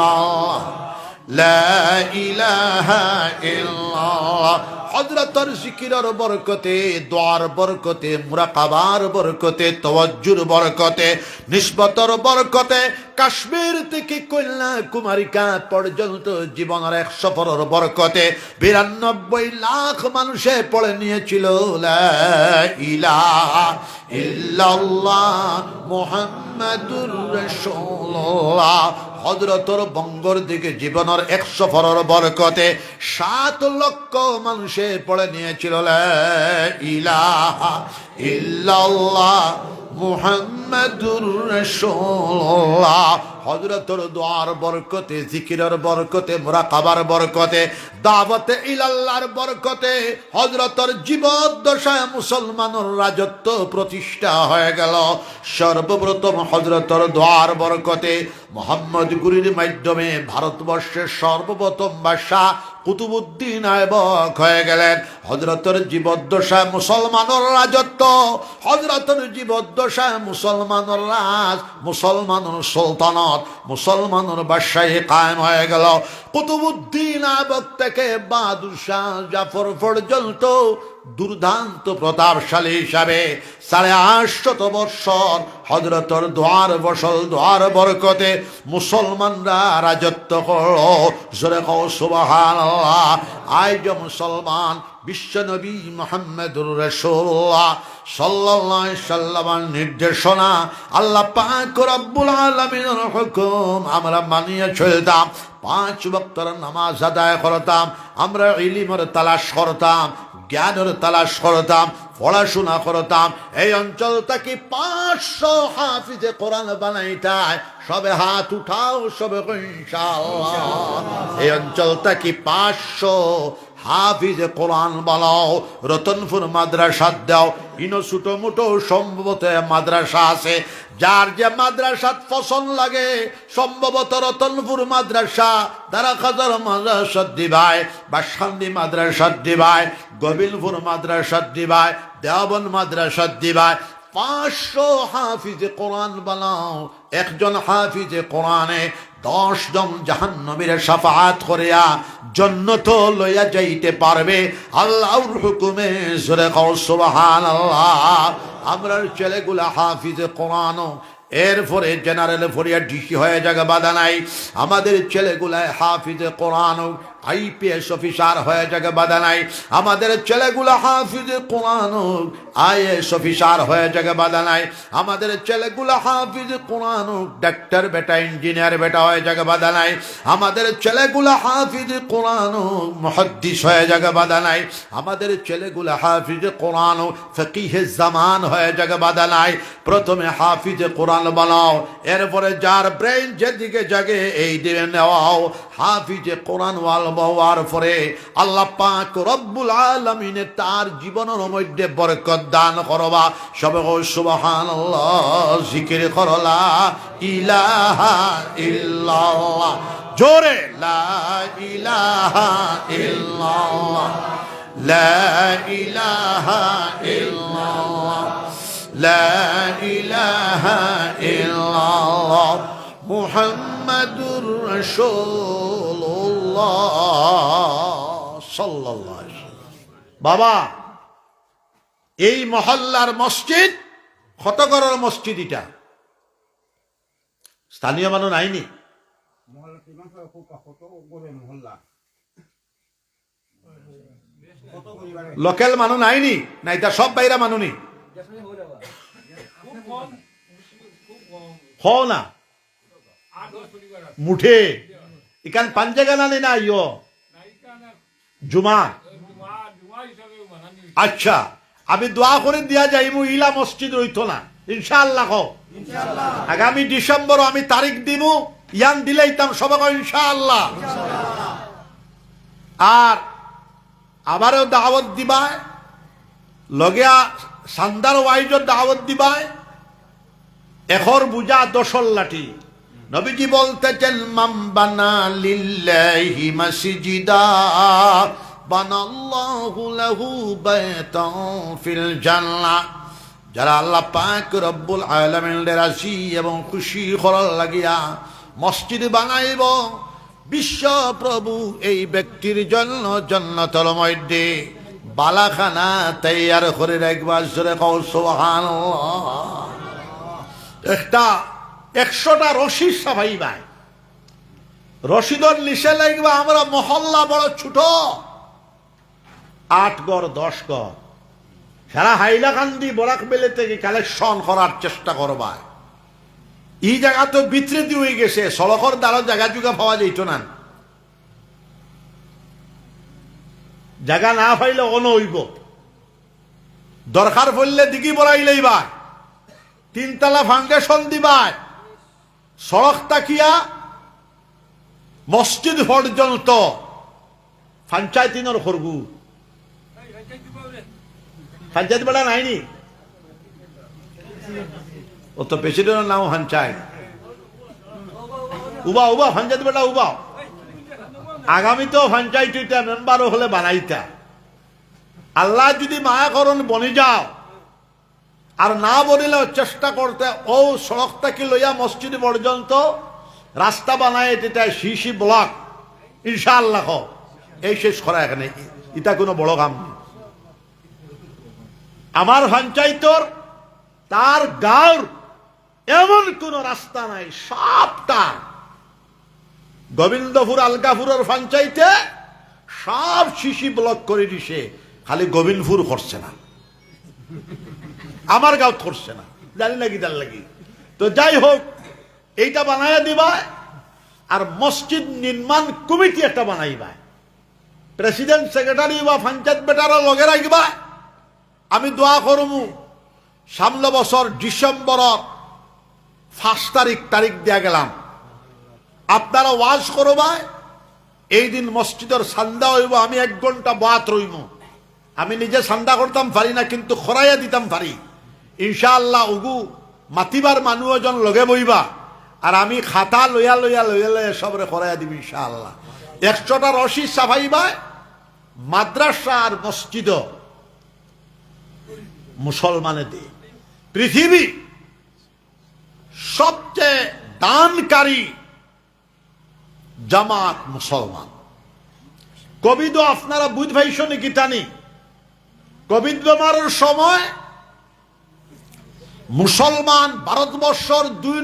ইল্লাল্লাহ, লা ইলাহা ইল্লাল্লাহ। হজরতর জিকিরর বরকতে, দোয়ার বরকতে, মুরাকাবার বরকতে, তওয়াজ্জুর বরকতে, নিসবতর বরকতে, কাশ্মীর থেকে কন্যাকুমারিকা পর্যন্ত জীবনের এক সফরের বরকতে বিরানব্বই লাখ মানুষে পড়ে নিয়েছিল, লা ইলাহা ইল্লাল্লাহ মুহাম্মাদুর রাসূলুল্লাহ। হজরতর বঙ্গর দিকে জীবনের একশো ফরর বরকতে সাত লক্ষ মানুষে পড়ে নিয়েছিল ইলাহা ইল্লাল্লাহ মুহাম্মাদুর রাসূলুল্লাহ। হযরতর দোয়ার বরকতে, জিকিরের বরকতে, মোরাকাবার বরকতে দাবতে ইলাল্লার বরকতে হজরতর জীবদ্দশায় মুসলমানের রাজত্ব প্রতিষ্ঠা হয়ে গেল। সর্বপ্রথম হজরতর দোয়ার বরকতে মোহাম্মদ গুরির মাধ্যমে ভারতবর্ষের সর্বপ্রথম বাদশাহ কুতুবুদ্দিন আয়বক হয়ে গেলেন। হজরতের জীবদ্দশায় মুসলমানের রাজত্ব হজরতের জীবদ্দশায় মুসলমানের রাজ, মুসলমানের সুলতানত, মুসলমানের বাদশাহী কায়েম হয়ে গেল। কুতুবুদ্দিন আয়বক থেকে বাদুশাহ জাফর পর্যন্ত দুর্দান্ত প্রতাপশালী হিসাবে সাড়ে আটশত বৎসর হজরতর দোয়ার বসল, দোয়ার বরকতে মুসলমানরা রাজত্ব করল। জোরে কৌ সুবাহ আয় মুসলমান বিশ্বনবী মোহাম্মদুর রসুল্লাহ সাল্লাল্লাহু সাল্লামার নির্দেশনা আল্লাহ পাক রব্বুল আলামিনের হুকুম আমরা মানিয়ে চলতাম, পাঁচ বক্তর নামাজ আদায় করতাম, আমরা ইলিমের তালাশ করতাম, জ্ঞানের তালাশ করতাম, পড়াশোনা করতাম। এই অঞ্চল থেকে পাঁচশো হাফিজে কোরআন বানাইতায়, সবে হাত উঠাও, সবে ইনশাআল্লাহ। এই অঞ্চল থেকে পাঁচশো হাফিজে কোরআন বানাও, রতনপুর মাদ্রাসা দাও। ইনো ছোটো মোটো সম্ভবত মাদ্রাসা আছে। যার যে মাদ্রাসাত পছন্দ লাগে, সম্ভবত রতনপুর মাদ্রাসা তারা খাজার মাদ্রাসাত দিবায় শান্তি মাদ্রাসাত দিবায় গোবিলপুর মাদ্রাসাত দিবায় দেওবন মাদ্রাসাত দিবায় পাঁচশো হাফিজে কোরআন বানাও, একজন হাফিজে কোরআনে দশ জন জাহান নবীরে সাফাত করিয়া তো লইয়া যাইতে পারবে। আল্লাহর হুকুমে জোরে সুবহানাল্লাহ। আমরার ছেলেগুলা হাফিজে কোরআনও। এরপরে জেনারেল ফরিয়া ডিসি হয়ে যাবে, বাধা নাই। আমাদের ছেলেগুলায় হাফিজে কোরআন আইপিএস অফিসার হয়ে যাবে বাধা নাই আমাদের ছেলেগুলো হাফিজে কোরআন হোক, আইএস অফিসার হয়ে যাবে বাধা নাই আমাদের ছেলেগুলো হাফিজ কোরআন হোক, ডাক্তার বেটা, ইঞ্জিনিয়ার বেটা হয়ে যাবে বাধা নাই আমাদের ছেলেগুলো হাফিজ কোরআন হোক, মহদ্দিস হয়ে যাবে বাধা নাই আমাদের ছেলেগুলো হাফিজে কোরআন হোক ফকিহে জামান হয়ে যাবে বাধা নাই প্রথমে হাফিজে কোরআন বানাও, এরপরে যার ব্রেন যেদিকে জাগে, এই দিকে নেওয়াও। হাফিজে কোরআন ওয়াল হওয়ার পরে আল্লাহ পাক রব্বুল আলমিনে তার জীবনের মধ্যে বরকত দান করবা। সবে সুবহান জিকির করলা, ইলাহা ইল্লাল্লাহ। জোরে, লা ইলাহা ইল্লাল্লাহ। লা ইলাহা ইল্লাল্লাহ। লা ইলাহা ইল্লাল্লাহ। মুহাম্মাদুর রাসূল বাবা, এই মহল্লার মসজিদ ক্ষতগড়ের মসজিদ এটা। স্থানীয় মানুষ আইনি লোকাল মানুষ আইনি না এটা সব বাইরা মানুনি হ না। মুঠে। ইকান পাঞ্জাগা নানি না ইয় জুমা। আচ্ছা আমি দোয়া করে দিয়া যাইমু ইলা মসজিদ রইতো না। ইনশাআল্লাহ আগামী ডিসেম্বর আমি তারিখ দিমু ইয়ান দিলেইতাম সবাই ইনশাআল্লাহ। আর আবারও দাওয়াত দিবায় লগিয়া সান্দার ওয়াইজর দাওয়াত দিবায় এখর বুঝা দশল লাঠি নবীজি বলতেছেন মাম বানা লিল্লাহি মাসজিদা, বানাল্লাহু লাহু বাইতান ফিল জান্নাহ যারা আল্লাহ পাক রব্বুল আলামিনের রাজি এবং খুশি করার লাগিয়া মসজিদ বানাইব, বিশ্ব প্রভু এই ব্যক্তির জন্য জন্নতল মধ্যে বালাখানা তৈয়ার করে রাখবার জোরে সুবহানাল্লাহ। একটা একশোটা রশিদ সাফাই ভাই রশিদর নিচে লাগবে আমরা মহল্লা বড় ছোট। আট গড়, দশ গড়। সারা হাইলাকান্দি বরাক বেলে থেকে কালেকশন করার চেষ্টা করবা এই জায়গা তো বিতৃতি হয়ে গেছে, সড়কর দ্বারা জায়গা জুগা পাওয়া যাইত না। জায়গা না পাইলে অন হইব। দরকার পড়লে দিঘি বড়াইলেই বা তিনতলা ফাউন্ডেশন দিবাই সড়ক তাকিয়া মসজিদ পর্যন্ত পঞ্চায়েতিনর খরগু। পঞ্চায়েত বেড়া নাইনি? ও তো প্রেসিডেন্টের নাম পঞ্চায়েত। উবা উবা, পঞ্চায়েত বেটা উবা। আগামী তো পঞ্চায়েত মেম্বারও হলে বানাইতা। আল্লাহ যদি মায়া করুন, বনি যাও। আর না বলিলে চেষ্টা করতে, ও সড়ক থেকে লইয়া মসজিদ পর্যন্ত? রাস্তা বানায় যেটা শিশি ব্লক। ইনশাআল্লাহ। এই শেষ করা এখানে। এটা কোনো বড় কাম আমার পঞ্চায়েতর, তার গাঁর এমন কোন রাস্তা নাই সবটা গোবিন্দপুর, আলগাপুরের পঞ্চায়েতে সব শিশি ব্লক করে দিছে, খালি গোবিন্দপুর করছে না। আমার গাঁত করছে না। জানি নাকি তার লাগি তো যাই হোক, এইটা বানাইয়া দিবা আর মসজিদ নির্মাণ কমিটি একটা বানাইবা। প্রেসিডেন্ট, সেক্রেটারি বা পঞ্চায়েত বেটারও লগে রাখবা। আমি দোয়া করমু, সামনে বছর ডিসেম্বর ফার্স্ট তারিখ তারিখ দিয়া গেলাম। আপনারা ওয়াজ করবা, এই দিন মসজিদের সান্দা হইব, আমি এক ঘণ্টা বাত রইব আমি নিজে সান্দা করতাম, পারি না, কিন্তু খরাইয়া দিতাম, পারি। ইনশাআল্লাহ উগু, মাতিবার মানুষ এজন লগে বইবা আর আমি খাতা লইয়া লইয়া লইয়া লইয়া সবরে খরাইয়া দিবি ইনশাআল্লাহ। একশোটা রশি সাফাইবা মাদ্রাসা আর মসজিদ মুসলমানেদের পৃথিবী সবচেয়ে দানকারী জামাত মুসলমান কোভিড আপনারা বুঝ ভাইছ নাকি টানি? কোভিড বেমারের সময় মুসলমান ভারতবর্ষর দুই